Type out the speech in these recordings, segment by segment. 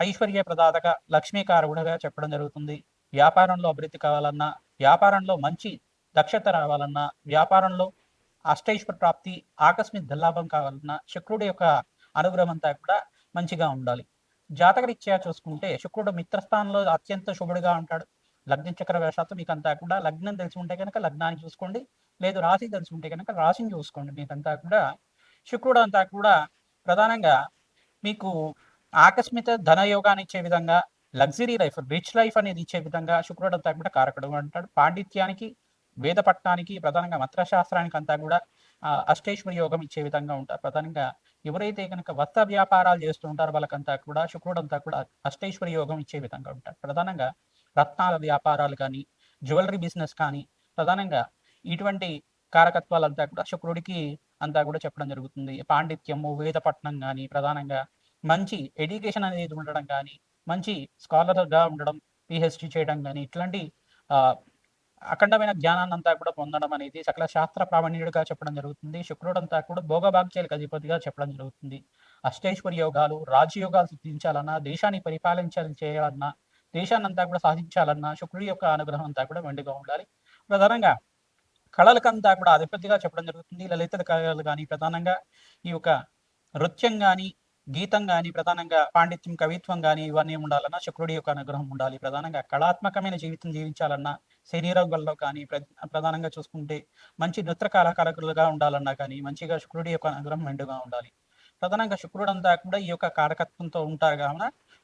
ఐశ్వర్య ప్రదాతక లక్ష్మీకారకుడిగా చెప్పడం జరుగుతుంది. వ్యాపారంలో అభివృద్ధి కావాలన్నా వ్యాపారంలో మంచి దక్షత రావాలన్నా వ్యాపారంలో అష్టైశ్వర ప్రాప్తి ఆకస్మిక దల్లాభం కావాలన్నా శుక్రుడి యొక్క అనుగ్రహం అంతా కూడా మంచిగా ఉండాలి. జాతకరీత్యా చూసుకుంటే శుక్రుడు మిత్రస్థానంలో అత్యంత శుభుడిగా ఉంటాడు. లగ్న చక్ర వేషాత్తు మీకు అంతా కూడా లగ్నం తెలిసి ఉంటే కనుక లగ్నాన్ని చూసుకోండి. లేదు రాశి తెలిసి ఉంటే కనుక రాశిని చూసుకోండి. మీకంతా కూడా శుక్రుడు అంతా కూడా ప్రధానంగా మీకు ఆకస్మిక ధనయోగాన్ని ఇచ్చే విధంగా లగ్జరీ లైఫ్ రిచ్ లైఫ్ అనేది ఇచ్చే విధంగా శుక్రుడు అంతా కూడా కారకుడు అంటాడు. పాండిత్యానికి వేద పట్టణానికి ప్రధానంగా మంత్రశాస్త్రానికి అంతా కూడా అష్టేశ్వరి యోగం ఇచ్చే విధంగా ఉంటారు. ప్రధానంగా ఎవరైతే కనుక వస్త్ర వ్యాపారాలు చేస్తూ ఉంటారో వాళ్ళకంతా కూడా శుక్రుడు అంతా కూడా అష్టేశ్వరి యోగం ఇచ్చే విధంగా ఉంటారు ప్రధానంగా రత్నాల వ్యాపారాలు కానీ జ్యువెలరీ బిజినెస్ కానీ ప్రధానంగా ఇటువంటి కారకత్వాలంతా కూడా శుక్రుడికి అంతా కూడా చెప్పడం జరుగుతుంది. పాండిత్యము వేదపట్నం కానీ ప్రధానంగా మంచి ఎడ్యుకేషన్ అనేది ఉండడం కానీ మంచి స్కాలర్గా ఉండడం పిహెచ్డి చేయడం కానీ ఇట్లాంటి అఖండమైన జ్ఞానాన్ని అంతా కూడా పొందడం అనేది సకల శాస్త్ర ప్రావీణ్యుడిగా చెప్పడం జరుగుతుంది. శుక్రుడు అంతా కూడా భోగభాగ్యాలకు అధిపతిగా చెప్పడం జరుగుతుంది. అష్టేశ్వరి యోగాలు రాజయోగాలు సిద్ధించాలన్నా దేశాన్ని పరిపాలించాలి చేయాలన్నా దేశాన్ని అంతా కూడా సాధించాలన్నా శుక్రుడి యొక్క అనుగ్రహం అంతా కూడా వెండిగా ఉండాలి. ప్రధానంగా కళలకంతా కూడా అధిపతిగా చెప్పడం జరుగుతుంది. లలిత కళలు కానీ ప్రధానంగా ఈ యొక్క నృత్యం కానీ గీతం కానీ ప్రధానంగా పాండిత్యం కవిత్వం కానీ ఇవన్నీ ఉండాలన్నా శుక్రుడి యొక్క అనుగ్రహం ఉండాలి. ప్రధానంగా కళాత్మకమైన జీవితం జీవించాలన్నా శరీరంలో కానీ ప్రధానంగా చూసుకుంటే మంచి నృత్య కళాకారకులుగా ఉండాలన్నా కానీ మంచిగా శుక్రుడి యొక్క అనుగ్రహం మెండుగా ఉండాలి. ప్రధానంగా శుక్రుడు అంతా కూడా ఈ యొక్క కారకత్వంతో ఉంటారు కావున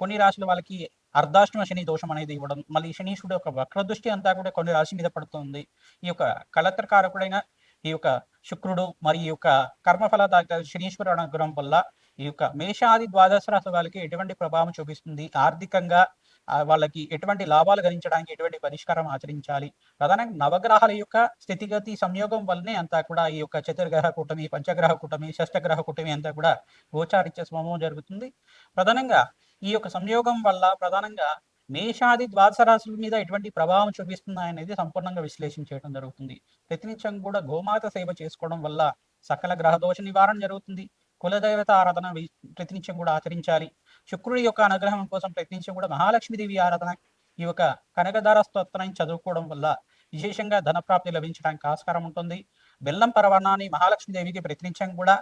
కొన్ని రాశుల వాళ్ళకి అర్ధాష్టమ శని దోషం అనేది ఇవ్వడం మళ్ళీ శనీశ్వరుడు యొక్క వక్ర దృష్టి అంతా కూడా కొన్ని రాశి మీద పడుతుంది. ఈ యొక్క కళత్రకారకుడైన ఈ యొక్క శుక్రుడు మరి ఈ యొక్క కర్మఫల శనీశ్వరు అనుగ్రహం వల్ల ఈ యొక్క మేషాది ద్వాదశ రాశి వాళ్ళకి ఎటువంటి ప్రభావం చూపిస్తుంది? ఆర్థికంగా వాళ్ళకి ఎటువంటి లాభాలు గణించడానికి ఎటువంటి పరిష్కారం ఆచరించాలి? ప్రధానంగా నవగ్రహాల యొక్క స్థితిగతి సంయోగం వల్లనే అంతా కూడా ఈ యొక్క చతుర్గ్రహ కూటమి పంచగ్రహ కూటమి షష్టగ్రహ కూటమి అంతా కూడా గోచారిత్య స్వభావం జరుగుతుంది. ప్రధానంగా ఈ యొక్క సంయోగం వల్ల ప్రధానంగా మేషాది ద్వాదశ రాశుల మీద ఎటువంటి ప్రభావం చూపిస్తున్నాయనేది సంపూర్ణంగా విశ్లేషించడం జరుగుతుంది. ప్రతినిత్యం కూడా గోమాత సేవ చేసుకోవడం వల్ల సకల గ్రహ దోష నివారణ జరుగుతుంది. కులదేవత ఆరాధన ప్రతినిత్యం కూడా ఆచరించాలి. శుక్రుడి యొక్క అనుగ్రహం కోసం ప్రయత్నించడం కూడా మహాలక్ష్మీదేవి ఆరాధన ఈ యొక్క కనకధార స్తోత్రాన్ని చదువుకోవడం వల్ల విశేషంగా ధనప్రాప్తి లభించడానికి ఆస్కారం ఉంటుంది. బెల్లం పరవణాన్ని మహాలక్ష్మీదేవికి ప్రయత్నించడం కూడా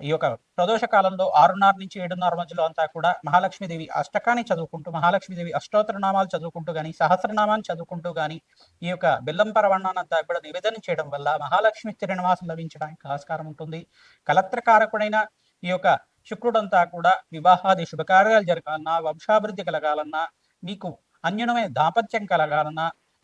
ఈ యొక్క ప్రదోష కాలంలో ఆరున్నర నుంచి ఏడున్నర మధ్యలో అంతా కూడా మహాలక్ష్మీదేవి అష్టకాన్ని చదువుకుంటూ మహాలక్ష్మీదేవి అష్టోత్తరనామాలు చదువుకుంటూ కానీ సహస్రనామాన్ని చదువుకుంటూ కానీ ఈ యొక్క బెల్లం పరవణాన్ని అంతా కూడా నివేదన చేయడం వల్ల మహాలక్ష్మి శ్రీనివాసం లభించడానికి ఆస్కారం ఉంటుంది. కలత్రకారకుడైన ఈ యొక్క శుక్రుడంతా కూడా వివాహాది శుభకార్యాలు జరగాలన్నా వంశాభివృద్ధి కలగాలన్నా మీకు అన్యునమైన దాంపత్యం కలగాలన్నా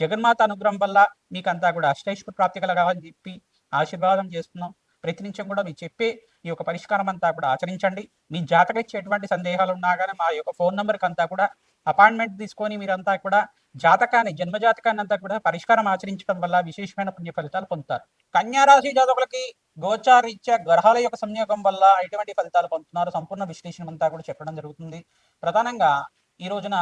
జగన్మాత అనుగ్రహం వల్ల మీకంతా కూడా అష్టైశ్వర ప్రాప్తి కలగాలని చెప్పి ఆశీర్వాదం చేస్తున్నాం. ప్రతి నిమిషం కూడా మీరు చెప్పే ఈ యొక్క పరిష్కారం అంతా కూడా ఆచరించండి. మీ జాతకరీత్యా ఎటువంటి సందేహాలు ఉన్నా కానీ మా యొక్క ఫోన్ నెంబర్కి అంతా కూడా అపాయింట్మెంట్ తీసుకొని మీరంతా కూడా జాతకాన్ని జన్మ జాతకాన్ని అంతా కూడా పరిష్కారం ఆచరించడం వల్ల విశేషమైన పుణ్య ఫలితాలు పొందుతారు. కన్యారాశి జాతకులకి గోచారీత్యా గ్రహాల యొక్క సంయోగం వల్ల ఎటువంటి ఫలితాలు పొందుతున్నారు సంపూర్ణ విశ్లేషణ అంతా కూడా చెప్పడం జరుగుతుంది. ప్రధానంగా ఈ రోజున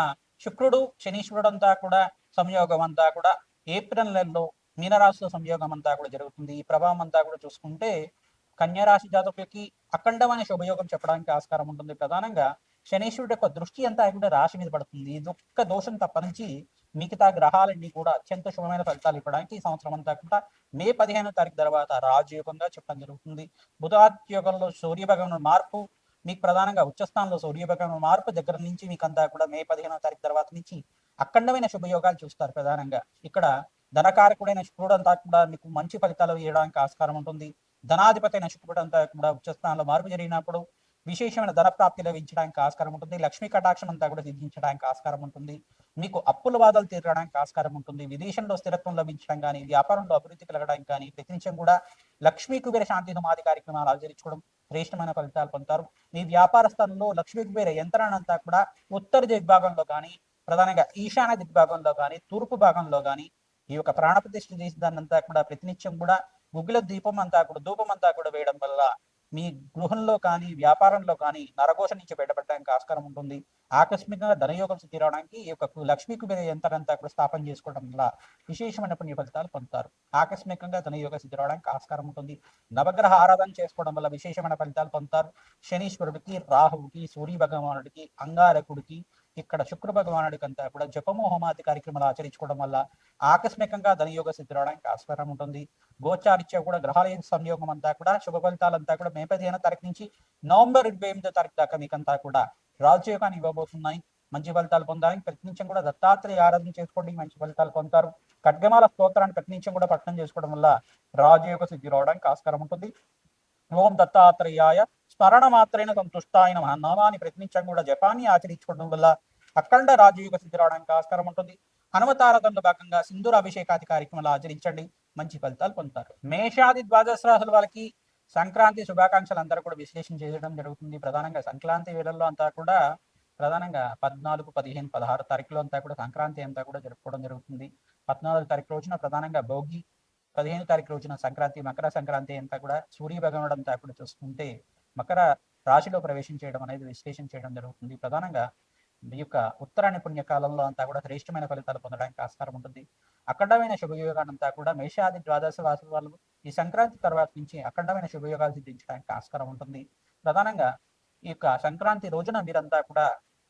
శుక్రుడు శనీశ్వరుడు అంతా కూడా సంయోగం అంతా కూడా ఏప్రిల్ నెలలో మీనరాశిలో సంయోగం అంతా కూడా జరుగుతుంది. ఈ ప్రభావం అంతా కూడా చూసుకుంటే కన్యారాశి జాతకులకి అఖండమైన శుభయోగం చెప్పడానికి ఆస్కారం ఉంటుంది. ప్రధానంగా శనీశ్వరుడు యొక్క దృష్టి అంతా కూడా రాశి మీద పడుతుంది. ఇది ఒక్క దోషం తప్పనించి మిగతా గ్రహాలన్నీ కూడా అత్యంత శుభమైన ఫలితాలు ఇవ్వడానికి ఈ సంవత్సరం అంతా కూడా మే పదిహేనో తారీఖు తర్వాత రాజయోగంగా చెప్పడం జరుగుతుంది. బుధాత్యోగంలో సూర్యభగవన్ మార్పు మీకు ప్రధానంగా ఉచ్చస్థానంలో సూర్యభగవన్ మార్పు దగ్గర నుంచి మీకు అంతా కూడా మే పదిహేనో తారీఖు తర్వాత నుంచి అఖండమైన శుభయోగాలు చూస్తారు ప్రధానంగా. ఇక్కడ ధనకారకుడైన శుక్రుడు అంతా కూడా మీకు మంచి ఫలితాలు ఇవ్వడానికి ఆస్కారం ఉంటుంది. ధనాధిపతి అయిన శుక్రుడు అంతా కూడా ఉచ్చస్థానంలో మార్పు జరిగినప్పుడు విశేషమైన ధన ప్రాప్తి లభించడానికి ఆస్కారం ఉంటుంది. లక్ష్మీ కటాక్షం అంతా కూడా సిద్ధించడానికి ఆస్కారం ఉంటుంది. మీకు అప్పుల బాధలు తీరడానికి ఆస్కారం ఉంటుంది. విదేశంలో స్థిరత్వం లభించడం కానీ వ్యాపారంలో అభివృద్ధి కలగడానికి కానీ ప్రతినిత్యం కూడా లక్ష్మీ కుబేర శాంతి సమాధి కార్యక్రమాలు ఆచరించుకోవడం శ్రేష్టమైన ఫలితాలు పొందుతారు. మీ వ్యాపార స్థలంలో లక్ష్మీ కుబేర యంత్రాన్ని అంతా కూడా ఉత్తర దిగ్భాగంలో కానీ ప్రధానంగా ఈశాన్య దిగ్భాగంలో కానీ తూర్పు భాగంలో కానీ ఈ యొక్క ప్రాణప్రతిష్ఠ చేసి దాని అంతా కూడా ప్రతినిత్యం కూడా గుగ్గిల దీపం అంతా కూడా ధూపం అంతా కూడా వేయడం వల్ల మీ గృహంలో కానీ వ్యాపారంలో కానీ నరఘోష నుంచి బయటపడడానికి ఆస్కారం ఉంటుంది. ఆకస్మికంగా ధనయోగం సిద్ధి రావడానికి ఈ యొక్క లక్ష్మీ కుబేర యంత్రాన్ని కూడా స్థాపన చేసుకోవడం వల్ల విశేషమైన పుణ్య ఫలితాలు పొందుతారు. ఆకస్మికంగా ధనయోగ సిద్ధి రావడానికి ఆస్కారం ఉంటుంది. నవగ్రహ ఆరాధన చేసుకోవడం వల్ల విశేషమైన ఫలితాలు పొందుతారు. శనీశ్వరుడికి రాహువుకి సూర్య భగవానుడికి అంగారకుడికి ఇక్కడ శుక్ర భగవానుడికి అంతా కూడా జపము హోమాది కార్యక్రమాలు ఆచరించుకోవడం వల్ల ఆకస్మికంగా ధనయోగ సిద్ధి రావడానికి ఆస్కారం ఉంటుంది. గోచారిత్య కూడా గ్రహాల సంయోగం అంతా కూడా శుభ ఫలితాలంతా కూడా మే పదిహేను తారీఖు నుంచి నవంబర్ ఇరవై ఎనిమిదో తారీఖు దాకా మీకంతా కూడా రాజయోగాన్ని ఇవ్వబోతున్నాయి. మంచి ఫలితాలు పొందాలని ప్రతినిత్యం కూడా దత్తాత్రేయ ఆరాధన చేసుకోండి. మంచి ఫలితాలు పొందుతారు. ఖడ్గమాల స్తోత్రాన్ని ప్రతినిత్యం కూడా పట్టణం చేసుకోవడం వల్ల రాజయోగ సిద్ధి రావడానికి ఆస్కారం ఉంటుంది. ఓం దత్తాత్రేయాయ స్మరణ మాత్రమే సంతుష్టాయ ఆయన నామాన్ని ప్రతి కూడా జపాన్ని ఆచరించుకోవడం వల్ల అఖండ రాజయోగ సిద్ధి రావడానికి ఆస్కారం ఉంటుంది. హనుమతారథంలో భాగంగా సింధూర అభిషేకాది కార్యక్రమాలు ఆచరించండి. మంచి ఫలితాలు పొందుతారు. మేషాది ద్వాదశ వాళ్ళకి సంక్రాంతి శుభాకాంక్షలు అందరూ కూడా విశ్లేషణ చేయడం జరుగుతుంది. ప్రధానంగా సంక్రాంతి వేళల్లో అంతా కూడా ప్రధానంగా పద్నాలుగు పదిహేను పదహారు తారీఖులో అంతా కూడా సంక్రాంతి అంతా కూడా జరుపుకోవడం జరుగుతుంది. పద్నాలుగు తారీఖు రోజున ప్రధానంగా భోగి పదిహేను తారీఖు రోజున సంక్రాంతి మకర సంక్రాంతి అంతా కూడా సూర్య భగవానుడు అంతా కూడా చూసుకుంటే మకర రాశిలో ప్రవేశం చేయడం అనేది విశ్లేషణ చేయడం జరుగుతుంది. ప్రధానంగా ఈ యొక్క ఉత్తరాయణ పుణ్యకాలంలో అంతా కూడా శ్రేష్టమైన ఫలితాలు పొందడానికి ఆస్కారం ఉంటుంది. అఖండమైన శుభయోగాన్ని అంతా కూడా మేషాది ద్వాదశ రాశుల వాళ్ళు ఈ సంక్రాంతి తర్వాత నుంచి అఖండమైన శుభయోగాలు సిద్ధించడానికి ఆస్కారం ఉంటుంది. ప్రధానంగా ఈ యొక్క సంక్రాంతి రోజున మీరంతా కూడా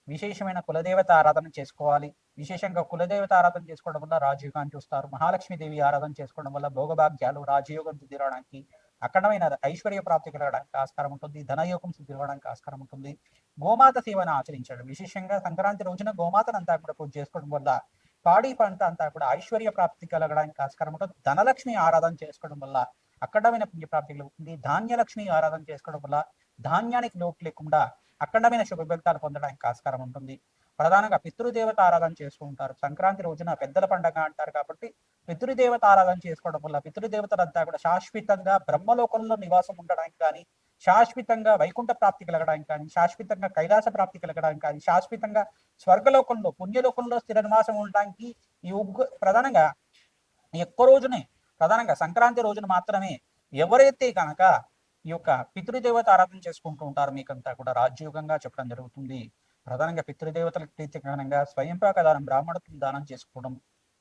విశేషమైన కులదేవత ఆరాధన చేసుకోవాలి. విశేషంగా కులదేవత ఆరాధన చేసుకోవడం వల్ల రాజయోగాన్ని చూస్తారు. మహాలక్ష్మీదేవి ఆరాధన చేసుకోవడం వల్ల భోగభాగ్యాలు రాజయోగం సిద్ధి అఖండమైన ఐశ్వర్య ప్రాప్తి కలగడానికి ఆస్కారం ఉంటుంది. ధనయోగం సిద్ధివడానికి ఆస్కారం ఉంటుంది. గోమాత సేవను ఆచరించడం విశేషంగా సంక్రాంతి రోజున గోమాతను అంతా కూడా పూజ చేసుకోవడం వల్ల పాడి పంట అంతా కూడా ఐశ్వర్య ప్రాప్తి కలగడానికి ఆస్కారం ఉంటుంది. ధనలక్ష్మి ఆరాధన చేసుకోవడం వల్ల అఖండమైన పుణ్యప్రాప్తి కలుగుతుంది. ధాన్యలక్ష్మి ఆరాధన చేసుకోవడం వల్ల ధాన్యానికి లోటు లేకుండా అఖండమైన శుభ ఫలితాలు పొందడానికి ఆస్కారం ఉంటుంది. ప్రధానంగా పితృదేవత ఆరాధన చేసుకుంటారు సంక్రాంతి రోజున పెద్దల పండగ అంటారు కాబట్టి పితృదేవత ఆరాధన చేసుకోవడం వల్ల పితృదేవతలంతా కూడా శాశ్వతంగా బ్రహ్మలోకంలో నివాసం ఉండడానికి కానీ శాశ్వతంగా వైకుంఠ ప్రాప్తి కలగడానికి కానీ శాశ్వతంగా కైలాస ప్రాప్తి కలగడానికి కానీ శాశ్వతంగా స్వర్గలోకంలో పుణ్యలోకంలో స్థిర నివాసం ఉండడానికి ఈ ఉగ్గు ప్రధానంగా ఎక్కువ రోజునే ప్రధానంగా సంక్రాంతి రోజున మాత్రమే ఎవరైతే కనుక ఈ యొక్క పితృదేవత ఆరాధన చేసుకుంటూ ఉంటారు మీకంతా కూడా రాజ్యోగంగా చెప్పడం జరుగుతుంది. ప్రధానంగా పితృదేవతలకు ప్రీతికరంగా స్వయంపాక దానం బ్రాహ్మణత్వం దానం చేసుకోవడం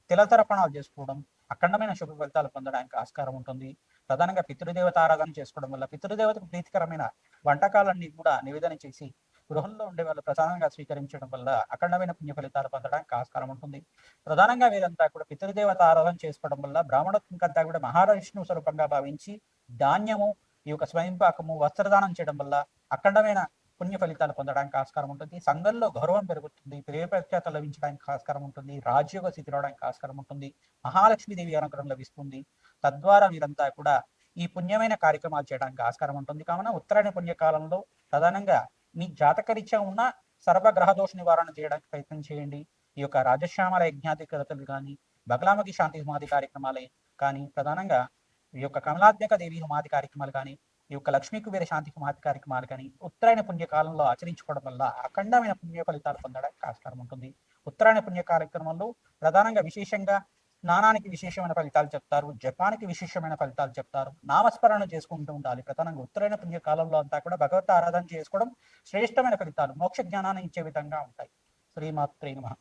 తిలతర్పణాలు చేసుకోవడం అఖండమైన శుభ ఫలితాలు పొందడానికి ఆస్కారం ఉంటుంది. ప్రధానంగా పితృదేవత ఆరాధన చేసుకోవడం వల్ల పితృదేవతకు ప్రీతికరమైన వంటకాలన్నీ కూడా నివేదన చేసి గృహంలో ఉండే వాళ్ళు ప్రధానంగా స్వీకరించడం వల్ల అఖండమైన పుణ్య ఫలితాలు పొందడానికి ఆస్కారం ఉంటుంది. ప్రధానంగా వీరంతా కూడా పితృదేవత ఆరాధన చేసుకోవడం వల్ల బ్రాహ్మణత్వంకంతా కూడా మహావిష్ణు స్వరూపంగా భావించి ధాన్యము ఈ యొక్క స్వయంపాకము వస్త్రదానం చేయడం వల్ల అఖండమైన పుణ్య ఫలితాలు పొందడానికి ఆస్కారం ఉంటుంది. సంఘంలో గౌరవం పెరుగుతుంది. ప్రియ ప్రఖ్యాత లభించడానికి ఆస్కారం ఉంటుంది. రాజ్యోగ స్థితి రావడానికి ఆస్కారం ఉంటుంది. మహాలక్ష్మీదేవి అనుగ్రహం లభిస్తుంది. తద్వారా మీరంతా కూడా ఈ పుణ్యమైన కార్యక్రమాలు చేయడానికి ఆస్కారం ఉంటుంది. కావున ఉత్తరాయణ పుణ్యకాలంలో ప్రధానంగా మీ జాతకరీత్యా ఉన్న సర్వగ్రహ దోష నివారణ చేయడానికి ప్రయత్నం చేయండి. ఈ యొక్క రాజశ్యామల యజ్ఞాధికతలు కానీ బగలామకి శాంతి హోమాది కార్యక్రమాలే కానీ ప్రధానంగా ఈ యొక్క కమలాత్మక దేవి హోమాది కార్యక్రమాలు కానీ ఈ యొక్క లక్ష్మీ కుబేర శాంతికి మహత్ కార్యక్రమాలు కానీ ఉత్తరాయణ పుణ్యకాలంలో ఆచరించుకోవడం వల్ల అఖండమైన పుణ్య ఫలితాలు పొందడానికి ఆస్కారం ఉంటుంది. ఉత్తరాయణ పుణ్య కార్యక్రమంలో ప్రధానంగా విశేషంగా స్నానానికి విశేషమైన ఫలితాలు చెప్తారు జపానికి విశేషమైన ఫలితాలు చెప్తారు నామస్మరణ చేసుకుంటూ ఉండాలి. ప్రధానంగా ఉత్తరాయణ పుణ్య కాలంలో అంతా కూడా భగవత్ ఆరాధన చేసుకోవడం శ్రేష్టమైన ఫలితాలు మోక్ష జ్ఞానాన్ని ఇచ్చే విధంగా ఉంటాయి. శ్రీమాత్రే నమః.